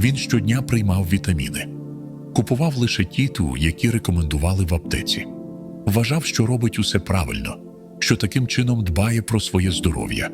Він щодня приймав вітаміни, купував лише ті, ту, які рекомендували в аптеці. Вважав, що робить усе правильно, що таким чином дбає про своє здоров'я.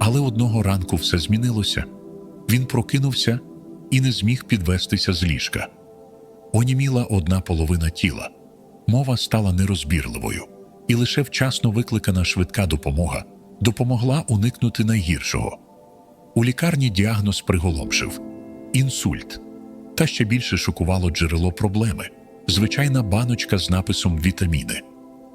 Але одного ранку все змінилося. Він прокинувся і не зміг підвестися з ліжка. Оніміла одна половина тіла. Мова стала нерозбірливою, і лише вчасно викликана швидка допомога допомогла уникнути найгіршого. У лікарні діагноз приголомшив інсульт. Та ще більше шокувало джерело проблеми звичайна баночка з написом Вітаміни,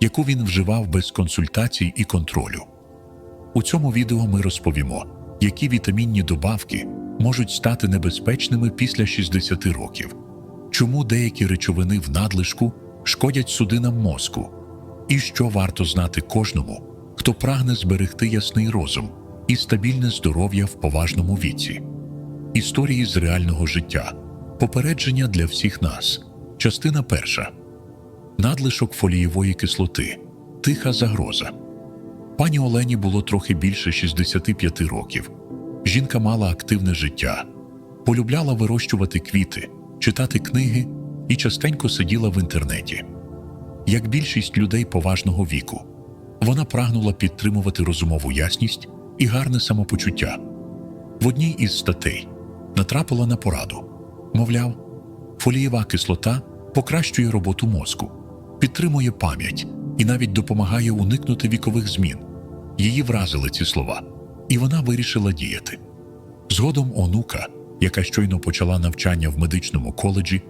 яку він вживав без консультацій і контролю. У цьому відео ми розповімо, які вітамінні добавки можуть стати небезпечними після 60 років, чому деякі речовини в надлишку шкодять судинам мозку, і що варто знати кожному, хто прагне зберегти ясний розум і стабільне здоров'я в поважному віці. Історії з реального життя. Попередження для всіх нас. Частина перша. Надлишок фолієвої кислоти. Тиха загроза. Пані Олені було трохи більше 65 років. Жінка мала активне життя, полюбляла вирощувати квіти, читати книги і частенько сиділа в інтернеті. Як більшість людей поважного віку, вона прагнула підтримувати розумову ясність і гарне самопочуття. В одній із статей натрапила на пораду мовляв, фолієва кислота покращує роботу мозку, підтримує пам'ять і навіть допомагає уникнути вікових змін. Її вразили ці слова, і вона вирішила діяти. Згодом онука, яка щойно почала навчання в медичному коледжі,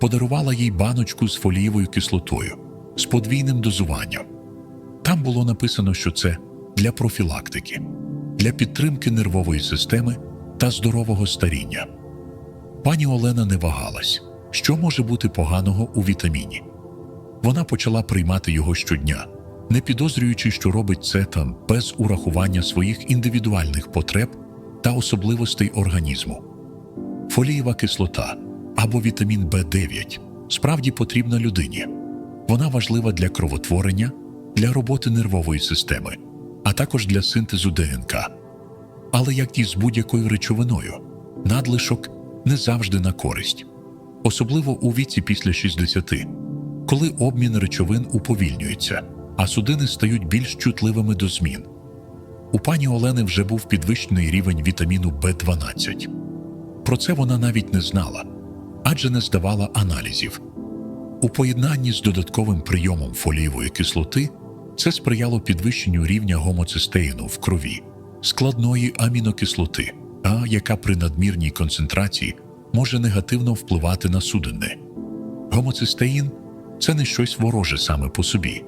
подарувала їй баночку з фолієвою кислотою з подвійним дозуванням. Там було написано, що це для профілактики, для підтримки нервової системи та здорового старіння. Пані Олена не вагалась, що може бути поганого у вітаміні. Вона почала приймати його щодня, не підозрюючи, що робить це там без урахування своїх індивідуальних потреб та особливостей організму. Фолієва кислота або вітамін В9 справді потрібна людині. Вона важлива для кровотворення, для роботи нервової системи, а також для синтезу ДНК. Але як і з будь-якою речовиною, надлишок не завжди на користь, особливо у віці після 60, коли обмін речовин уповільнюється, а судини стають більш чутливими до змін. У пані Олени вже був підвищений рівень вітаміну В12. Про це вона навіть не знала, адже не здавала аналізів. У поєднанні з додатковим прийомом фолієвої кислоти це сприяло підвищенню рівня гомоцистеїну в крові, складної амінокислоти, а яка при надмірній концентрації може негативно впливати на судини. Гомоцистеїн це не щось вороже саме по собі,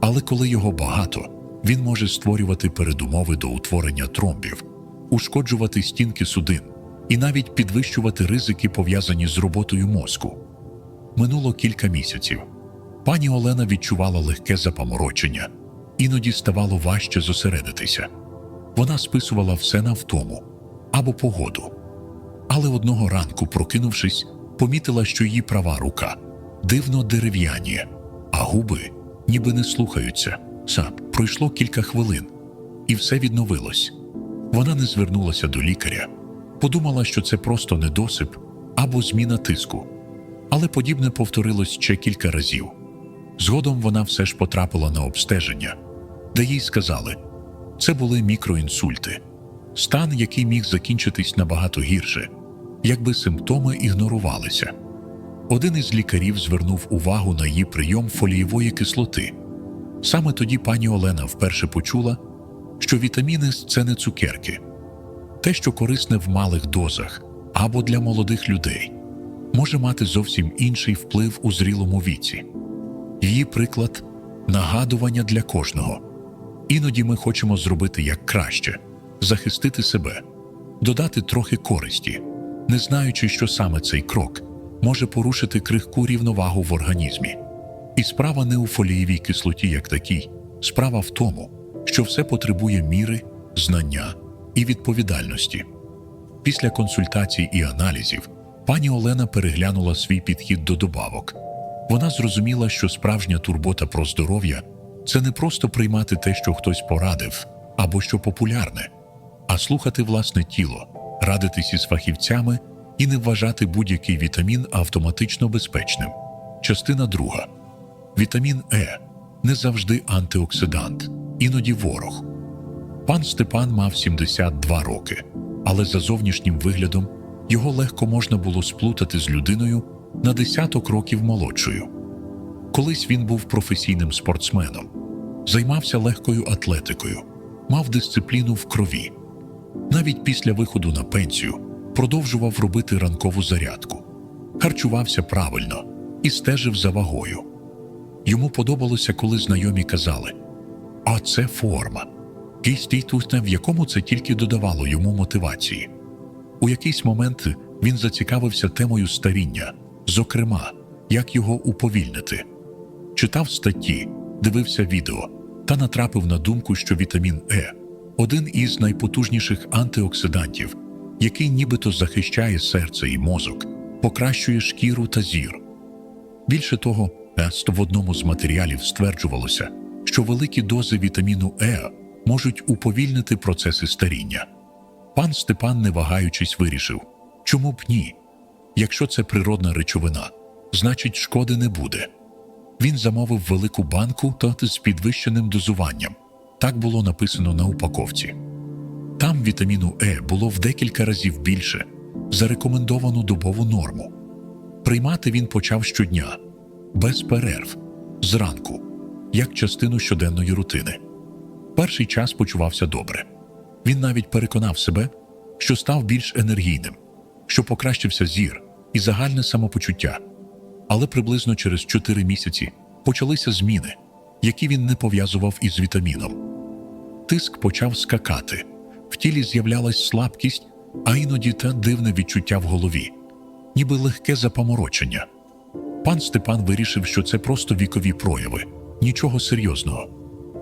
але коли його багато, він може створювати передумови до утворення тромбів, ушкоджувати стінки судин і навіть підвищувати ризики, пов'язані з роботою мозку. Минуло кілька місяців. Пані Олена відчувала легке запаморочення, іноді ставало важче зосередитися. Вона списувала все на втому або погоду. Але одного ранку, прокинувшись, помітила, що її права рука дивно дерев'яніє, а губи ніби не слухаються. Са пройшло кілька хвилин, і все відновилось. Вона не звернулася до лікаря, подумала, що це просто недосип або зміна тиску. Але подібне повторилось ще кілька разів. Згодом вона все ж потрапила на обстеження, де їй сказали, це були мікроінсульти, стан, який міг закінчитись набагато гірше, якби симптоми ігнорувалися. Один із лікарів звернув увагу на її прийом фолієвої кислоти. Саме тоді пані Олена вперше почула, що вітаміни це не цукерки, те, що корисне в малих дозах або для молодих людей, може мати зовсім інший вплив у зрілому віці. Її приклад нагадування для кожного. Іноді ми хочемо зробити як краще, захистити себе, додати трохи користі, не знаючи, що саме цей крок може порушити крихку рівновагу в організмі. І справа не у фолієвій кислоті як такій, справа в тому, що все потребує міри, знання і відповідальності. Після консультацій і аналізів пані Олена переглянула свій підхід до добавок. Вона зрозуміла, що справжня турбота про здоров'я це не просто приймати те, що хтось порадив, або що популярне, а слухати власне тіло, радитись із фахівцями і не вважати будь-який вітамін автоматично безпечним. Частина друга. Вітамін Е не завжди антиоксидант, іноді ворог. Пан Степан мав 72 роки, але за зовнішнім виглядом його легко можна було сплутати з людиною на десяток років молодшою. Колись він був професійним спортсменом, займався легкою атлетикою, мав дисципліну в крові. Навіть після виходу на пенсію продовжував робити ранкову зарядку, харчувався правильно і стежив за вагою. Йому подобалося, коли знайомі казали: А це форма. Кістій тусне, в якому це тільки додавало йому мотивації. У якийсь момент він зацікавився темою старіння, зокрема, як його уповільнити. Читав статті, дивився відео та натрапив на думку, що вітамін Е один із найпотужніших антиоксидантів, який нібито захищає серце і мозок, покращує шкіру та зір. Більше того, в одному з матеріалів стверджувалося, що великі дози вітаміну Е можуть уповільнити процеси старіння. Пан Степан, не вагаючись, вирішив, чому б ні? Якщо це природна речовина, значить шкоди не буде. Він замовив велику банку та з підвищеним дозуванням. Так було написано на упаковці. Там вітаміну Е було в декілька разів більше за рекомендовану добову норму. Приймати він почав щодня, без перерв, зранку, як частину щоденної рутини. Перший час почувався добре. Він навіть переконав себе, що став більш енергійним, що покращився зір і загальне самопочуття. Але приблизно через 4 місяці почалися зміни, які він не пов'язував із вітаміном. Тиск почав скакати, в тілі з'являлась слабкість, а іноді та дивне відчуття в голові, ніби легке запаморочення. Пан Степан вирішив, що це просто вікові прояви, нічого серйозного.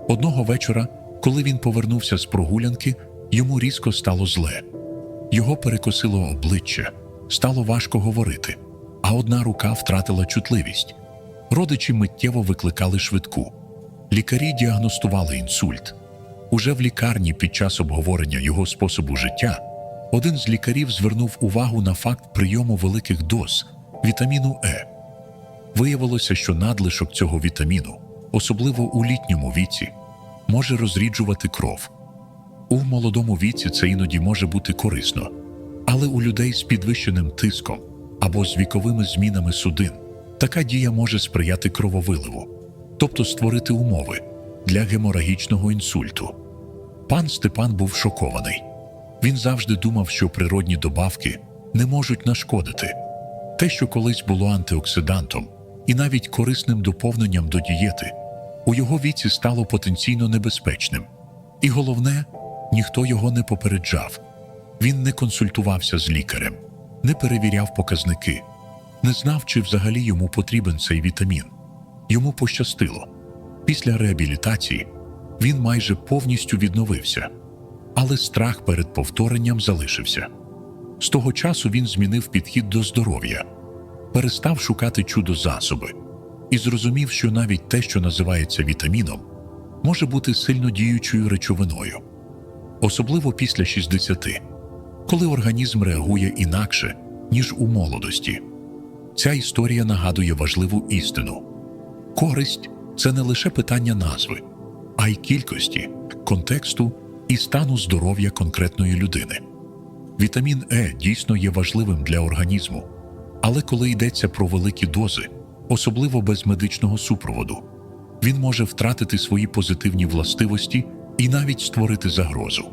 Одного вечора, коли він повернувся з прогулянки, йому різко стало зле. Його перекосило обличчя, стало важко говорити, а одна рука втратила чутливість. Родичі миттєво викликали швидку. Лікарі діагностували інсульт. Уже в лікарні під час обговорення його способу життя один з лікарів звернув увагу на факт прийому великих доз вітаміну Е. Виявилося, що надлишок цього вітаміну, особливо у літньому віці, може розріджувати кров. У молодому віці це іноді може бути корисно, але у людей з підвищеним тиском або з віковими змінами судин така дія може сприяти крововиливу, тобто створити умови для геморагічного інсульту. Пан Степан був шокований. Він завжди думав, що природні добавки не можуть нашкодити. Те, що колись було антиоксидантом і навіть корисним доповненням до дієти, у його віці стало потенційно небезпечним. І головне, ніхто його не попереджав. Він не консультувався з лікарем, не перевіряв показники, не знав, чи взагалі йому потрібен цей вітамін. Йому пощастило. Після реабілітації він майже повністю відновився, але страх перед повторенням залишився. З того часу він змінив підхід до здоров'я, перестав шукати чудо засоби і зрозумів, що навіть те, що називається вітаміном, може бути сильно діючою речовиною, особливо після 60, коли організм реагує інакше, ніж у молодості. Ця історія нагадує важливу істину: користь це не лише питання назви, а й кількості, контексту і стану здоров'я конкретної людини. Вітамін Е дійсно є важливим для організму, але коли йдеться про великі дози, особливо без медичного супроводу, він може втратити свої позитивні властивості і навіть створити загрозу.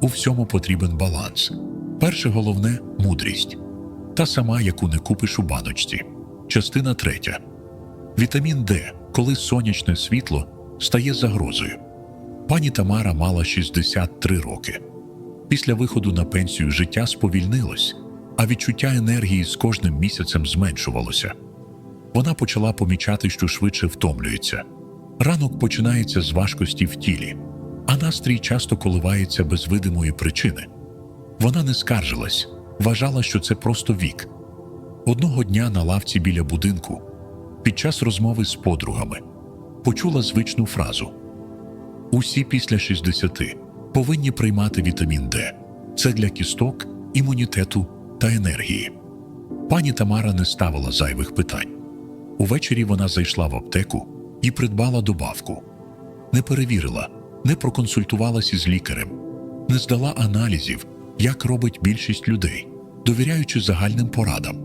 У всьому потрібен баланс. Перше головне мудрість, та сама, яку не купиш у баночці. Частина третя. Вітамін Д, коли сонячне світло стає загрозою. Пані Тамара мала 63 роки. Після виходу на пенсію життя сповільнилось, а відчуття енергії з кожним місяцем зменшувалося. Вона почала помічати, що швидше втомлюється. Ранок починається з важкості в тілі, а настрій часто коливається без видимої причини. Вона не скаржилась, вважала, що це просто вік. Одного дня на лавці біля будинку, під час розмови з подругами, почула звичну фразу: Усі після 60 повинні приймати вітамін Д. Це для кісток, імунітету та енергії. Пані Тамара не ставила зайвих питань. Увечері вона зайшла в аптеку і придбала добавку. Не перевірила, не проконсультувалася з лікарем, не здала аналізів, як робить більшість людей, довіряючи загальним порадам.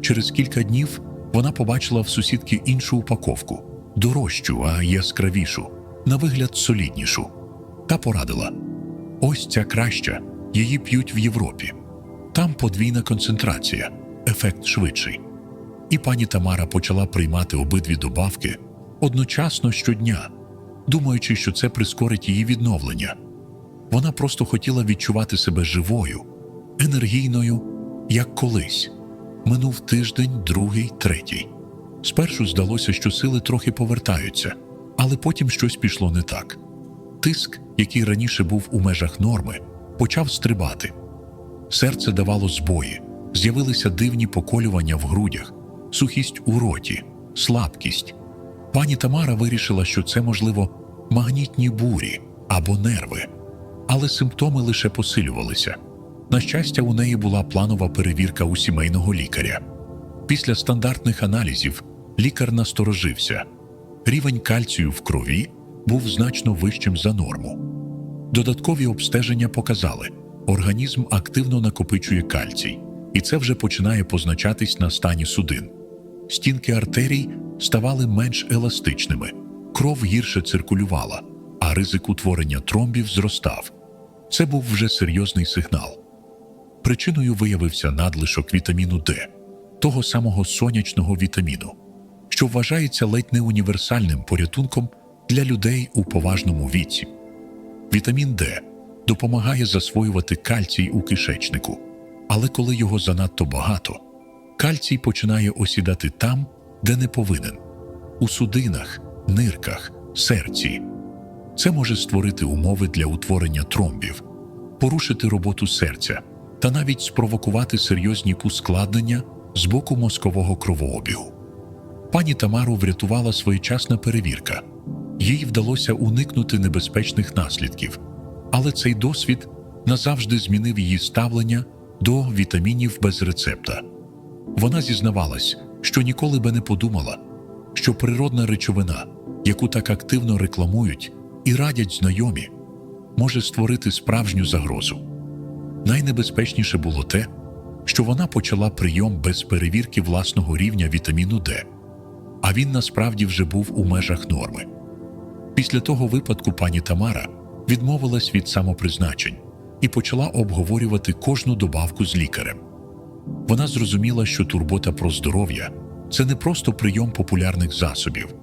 Через кілька днів вона побачила в сусідки іншу упаковку, дорожчу, а яскравішу, на вигляд соліднішу, та порадила: ось ця краща, її п'ють в Європі. Там подвійна концентрація, ефект швидший. І пані Тамара почала приймати обидві добавки одночасно щодня, думаючи, що це прискорить її відновлення. Вона просто хотіла відчувати себе живою, енергійною, як колись. Минув тиждень, другий, третій. Спершу здалося, що сили трохи повертаються, але потім щось пішло не так. Тиск, який раніше був у межах норми, почав стрибати. Серце давало збої, з'явилися дивні поколювання в грудях, сухість у роті, слабкість. Пані Тамара вирішила, що це, можливо, магнітні бурі або нерви, але симптоми лише посилювалися. На щастя, у неї була планова перевірка у сімейного лікаря. Після стандартних аналізів лікар насторожився. Рівень кальцію в крові був значно вищим за норму. Додаткові обстеження показали, організм активно накопичує кальцій, і це вже починає позначатись на стані судин. Стінки артерій ставали менш еластичними, кров гірше циркулювала, а ризик утворення тромбів зростав. Це був вже серйозний сигнал. Причиною виявився надлишок вітаміну Д, того самого сонячного вітаміну, що вважається ледь не універсальним порятунком для людей у поважному віці. Вітамін Д допомагає засвоювати кальцій у кишечнику, але коли його занадто багато, кальцій починає осідати там, де не повинен у судинах, нирках, серці. Це може створити умови для утворення тромбів, порушити роботу серця та навіть спровокувати серйозні ускладнення з боку мозкового кровообігу. Пані Тамару врятувала своєчасна перевірка. Їй вдалося уникнути небезпечних наслідків, але цей досвід назавжди змінив її ставлення до вітамінів без рецепта. Вона зізнавалась, що ніколи би не подумала, що природна речовина, яку так активно рекламують і радять знайомі, може створити справжню загрозу. Найнебезпечніше було те, що вона почала прийом без перевірки власного рівня вітаміну Д, а він насправді вже був у межах норми. Після того випадку пані Тамара відмовилась від самопризначень і почала обговорювати кожну добавку з лікарем. Вона зрозуміла, що турбота про здоров'я це не просто прийом популярних засобів,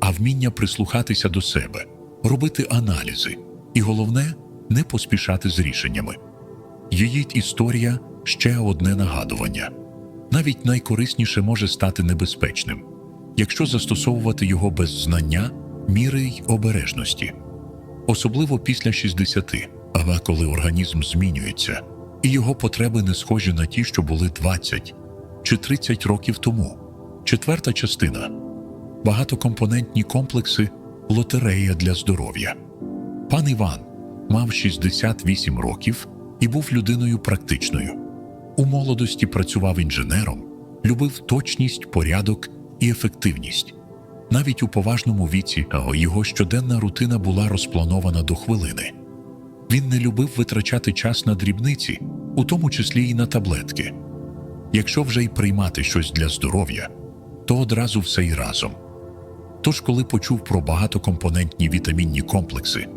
а вміння прислухатися до себе, робити аналізи і головне не поспішати з рішеннями. Її історія ще одне нагадування. Навіть найкорисніше може стати небезпечним, якщо застосовувати його без знання, міри й обережності. Особливо після 60, але коли організм змінюється, і його потреби не схожі на ті, що були 20 чи 30 років тому. Четверта частина багатокомпонентні комплекси лотерея для здоров'я. Пан Іван мав 68 років і був людиною практичною. У молодості працював інженером, любив точність, порядок і ефективність. Навіть у поважному віці його щоденна рутина була розпланована до хвилини. Він не любив витрачати час на дрібниці, у тому числі й на таблетки. Якщо вже й приймати щось для здоров'я, то одразу все й разом. Тож, коли почув про багатокомпонентні вітамінні комплекси,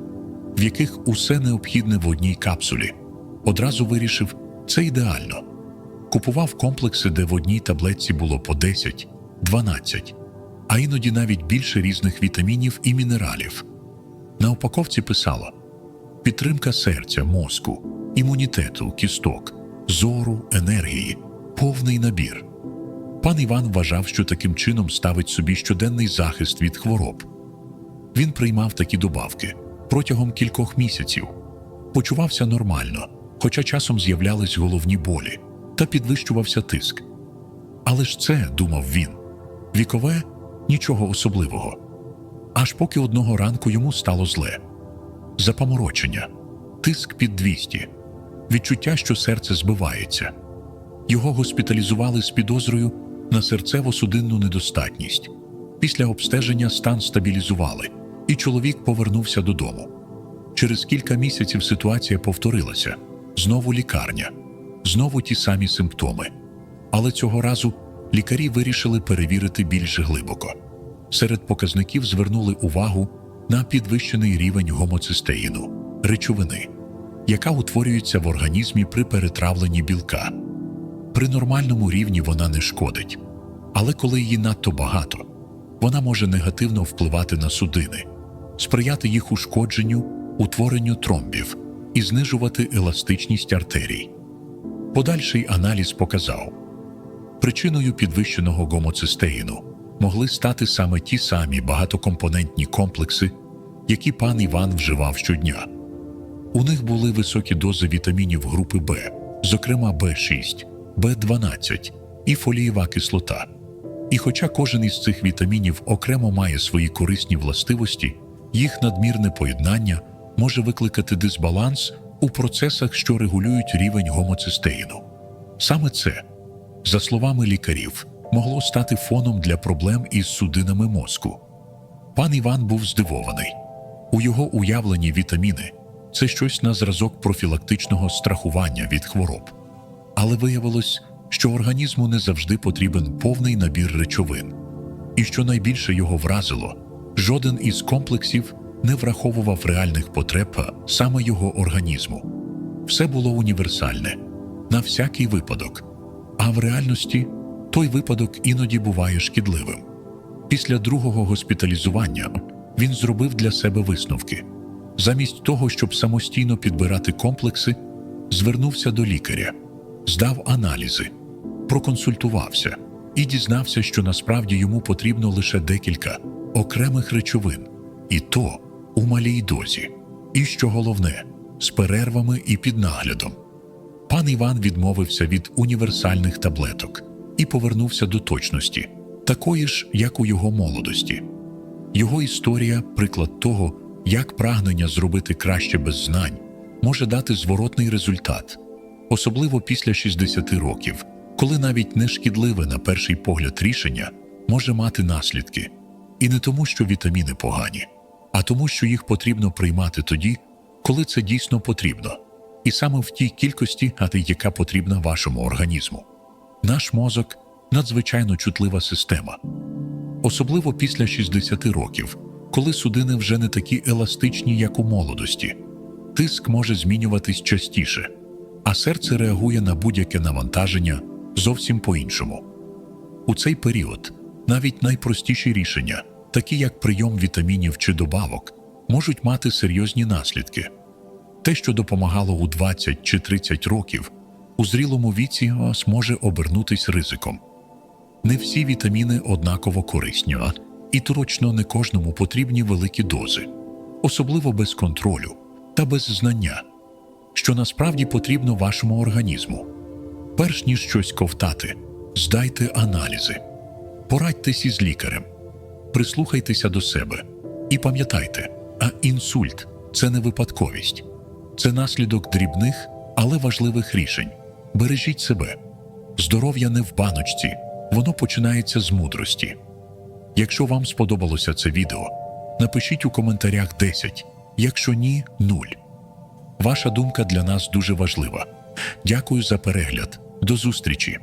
в яких усе необхідне в одній капсулі, одразу вирішив це ідеально. Купував комплекси, де в одній таблетці було по 10, 12, а іноді навіть більше різних вітамінів і мінералів. На упаковці писало підтримка серця, мозку, імунітету, кісток, зору, енергії, повний набір. Пан Іван вважав, що таким чином ставить собі щоденний захист від хвороб. Він приймав такі добавки протягом кількох місяців, почувався нормально, хоча часом з'являлись головні болі та підвищувався тиск. Але ж це, думав він, вікове нічого особливого. Аж поки одного ранку йому стало зле запаморочення, тиск під 200, відчуття, що серце збивається. Його госпіталізували з підозрою на серцево-судинну недостатність. Після обстеження стан стабілізували, і чоловік повернувся додому. Через кілька місяців ситуація повторилася знову лікарня, знову ті самі симптоми. Але цього разу лікарі вирішили перевірити більш глибоко. Серед показників звернули увагу на підвищений рівень гомоцистеїну речовини, яка утворюється в організмі при перетравленні білка. При нормальному рівні вона не шкодить, але коли її надто багато, вона може негативно впливати на судини, сприяти їх ушкодженню, утворенню тромбів і знижувати еластичність артерій. Подальший аналіз показав, причиною підвищеного гомоцистеїну могли стати саме ті самі багатокомпонентні комплекси, які пан Іван вживав щодня. У них були високі дози вітамінів групи Б, зокрема В6, В12 і фолієва кислота. І хоча кожен із цих вітамінів окремо має свої корисні властивості, їх надмірне поєднання може викликати дисбаланс у процесах, що регулюють рівень гомоцистеїну. Саме це, за словами лікарів, могло стати фоном для проблем із судинами мозку. Пан Іван був здивований. У його уявленні вітаміни це щось на зразок профілактичного страхування від хвороб. Але виявилось, що організму не завжди потрібен повний набір речовин. І що найбільше його вразило, жоден із комплексів не враховував реальних потреб саме його організму. Все було універсальне, на всякий випадок. А в реальності той випадок іноді буває шкідливим. Після другого госпіталізування він зробив для себе висновки. Замість того, щоб самостійно підбирати комплекси, звернувся до лікаря, здав аналізи, проконсультувався і дізнався, що насправді йому потрібно лише декілька окремих речовин, і то у малій дозі. І що головне, з перервами і під наглядом. Пан Іван відмовився від універсальних таблеток і повернувся до точності, такої ж, як у його молодості. Його історія приклад того, як прагнення зробити краще без знань може дати зворотний результат, особливо після 60 років, коли навіть нешкідливе на перший погляд рішення може мати наслідки. І не тому, що вітаміни погані, а тому, що їх потрібно приймати тоді, коли це дійсно потрібно, і саме в тій кількості, яка потрібна вашому організму. Наш мозок надзвичайно чутлива система, особливо після 60 років, коли судини вже не такі еластичні, як у молодості. Тиск може змінюватись частіше, а серце реагує на будь-яке навантаження зовсім по-іншому. У цей період навіть найпростіші рішення, такі як прийом вітамінів чи добавок, можуть мати серйозні наслідки. Те, що допомагало у 20 чи 30 років, у зрілому віці вас може обернутись ризиком. Не всі вітаміни однаково корисні, і точно не кожному потрібні великі дози, особливо без контролю та без знання, що насправді потрібно вашому організму. Перш ніж щось ковтати, здайте аналізи, порадьтесь із лікарем, прислухайтеся до себе і пам'ятайте, а інсульт це не випадковість, це наслідок дрібних, але важливих рішень. Бережіть себе. Здоров'я не в баночці, воно починається з мудрості. Якщо вам сподобалося це відео, напишіть у коментарях 10, якщо ні 0. Ваша думка для нас дуже важлива. Дякую за перегляд. До зустрічі!